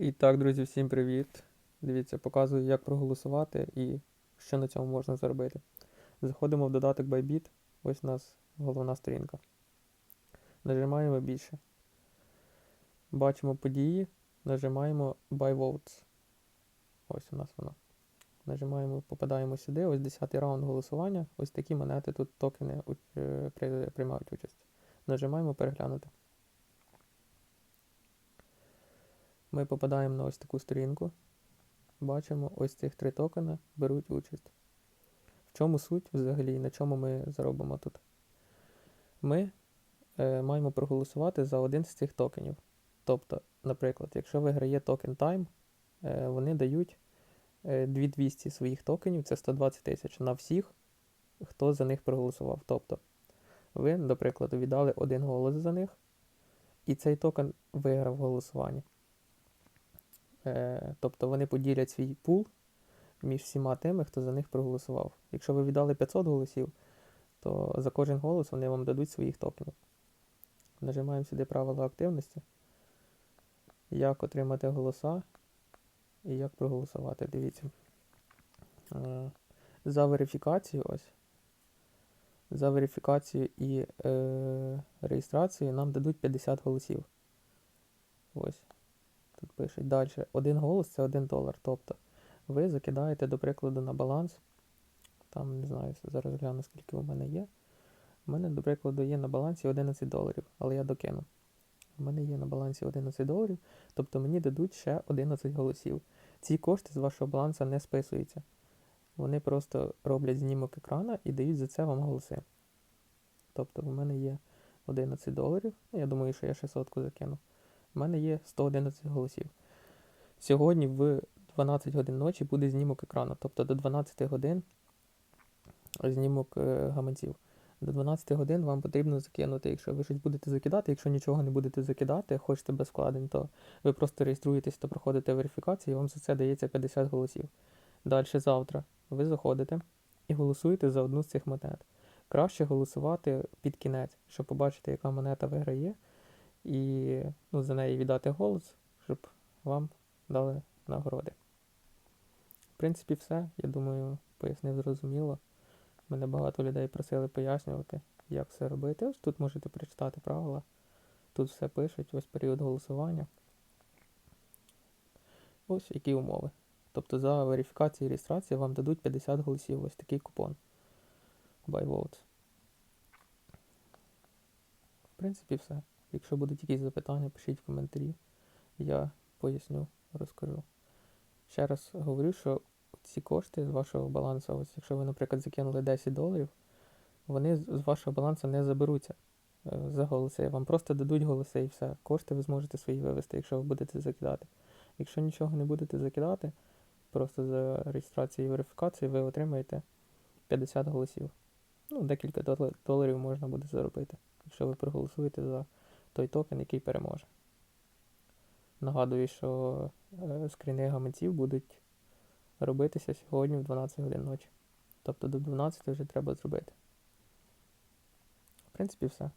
І так, друзі, всім привіт. Дивіться, показую, як проголосувати і що на цьому можна заробити. Заходимо в додаток Bybit. Ось у нас головна сторінка. Нажимаємо більше. Бачимо події. Нажимаємо Buy Votes. Ось у нас воно. Нажимаємо, попадаємо сюди. Ось 10 раунд голосування. Ось такі монети тут токени е, приймають участь. Нажимаємо переглянути. Ми попадаємо на ось таку сторінку. Бачимо, ось цих три токени беруть участь. В чому суть взагалі, на чому ми заробимо тут? Ми е, маємо проголосувати за один з цих токенів. Тобто, наприклад, якщо виграє токен Time, е, вони дають е, 2200 своїх токенів, це 120 тисяч на всіх, хто за них проголосував. Тобто, ви, до прикладу, віддали один голос за них, і цей токен виграв голосування. Е, тобто вони поділять свій пул між всіма тими, хто за них проголосував. Якщо ви віддали 500 голосів, то за кожен голос вони вам дадуть своїх токенів. Нажимаємо сюди правила активності. Як отримати голоса і як проголосувати. Дивіться. Е, За верифікацію ось. За верифікацію і е, реєстрацію нам дадуть 50 голосів. Ось. Тут пишуть далі. Один голос це 1 долар. Тобто ви закидаєте, до прикладу, на баланс. Там, не знаю, зараз гляну, скільки у мене є. У мене, до прикладу, є на балансі 11 доларів, але я докину. У мене є на балансі 11 доларів, тобто мені дадуть ще 11 голосів. Ці кошти з вашого балансу не списуються. Вони просто роблять знімок екрана і дають за це вам голоси. Тобто, у мене є 11 доларів. Я думаю, що я ще сотку закину. У мене є 111 голосів. Сьогодні в 12 годин ночі буде знімок екрану. Тобто до 12 годин знімок е, гаманців. До 12 годин вам потрібно закинути. Якщо ви щось будете закидати, якщо нічого не будете закидати, хочете без вкладень, то ви просто реєструєтесь та проходите верифікацію, і вам за це дається 50 голосів. Далі завтра ви заходите і голосуєте за одну з цих монет. Краще голосувати під кінець, щоб побачити, яка монета виграє, і ну, за неї віддати голос, щоб вам дали нагороди. В принципі, все. Я думаю, пояснив зрозуміло. Мене багато людей просили пояснювати, як все робити. Ось тут можете прочитати правила. Тут все пишуть, ось період голосування. Ось які умови. Тобто за верифікацію і реєстрацію вам дадуть 50 голосів. Ось такий купон. Buy votes. В принципі, все. Якщо будуть якісь запитання, пишіть в коментарі. Я поясню, розкажу. Ще раз говорю, що ці кошти з вашого балансу, ось якщо ви, наприклад, закинули 10 доларів, вони з вашого балансу не заберуться е, за голоси. Вам просто дадуть голоси і все. Кошти ви зможете свої вивести, якщо ви будете закидати. Якщо нічого не будете закидати, просто за реєстрацію і верифікацію ви отримаєте 50 голосів. Ну, декілька доларів можна буде заробити, якщо ви проголосуєте за той токен, який переможе. Нагадую, що е, скріни гаманців будуть робитися сьогодні в 12 годин ночі. Тобто до 12 вже треба зробити. В принципі, все.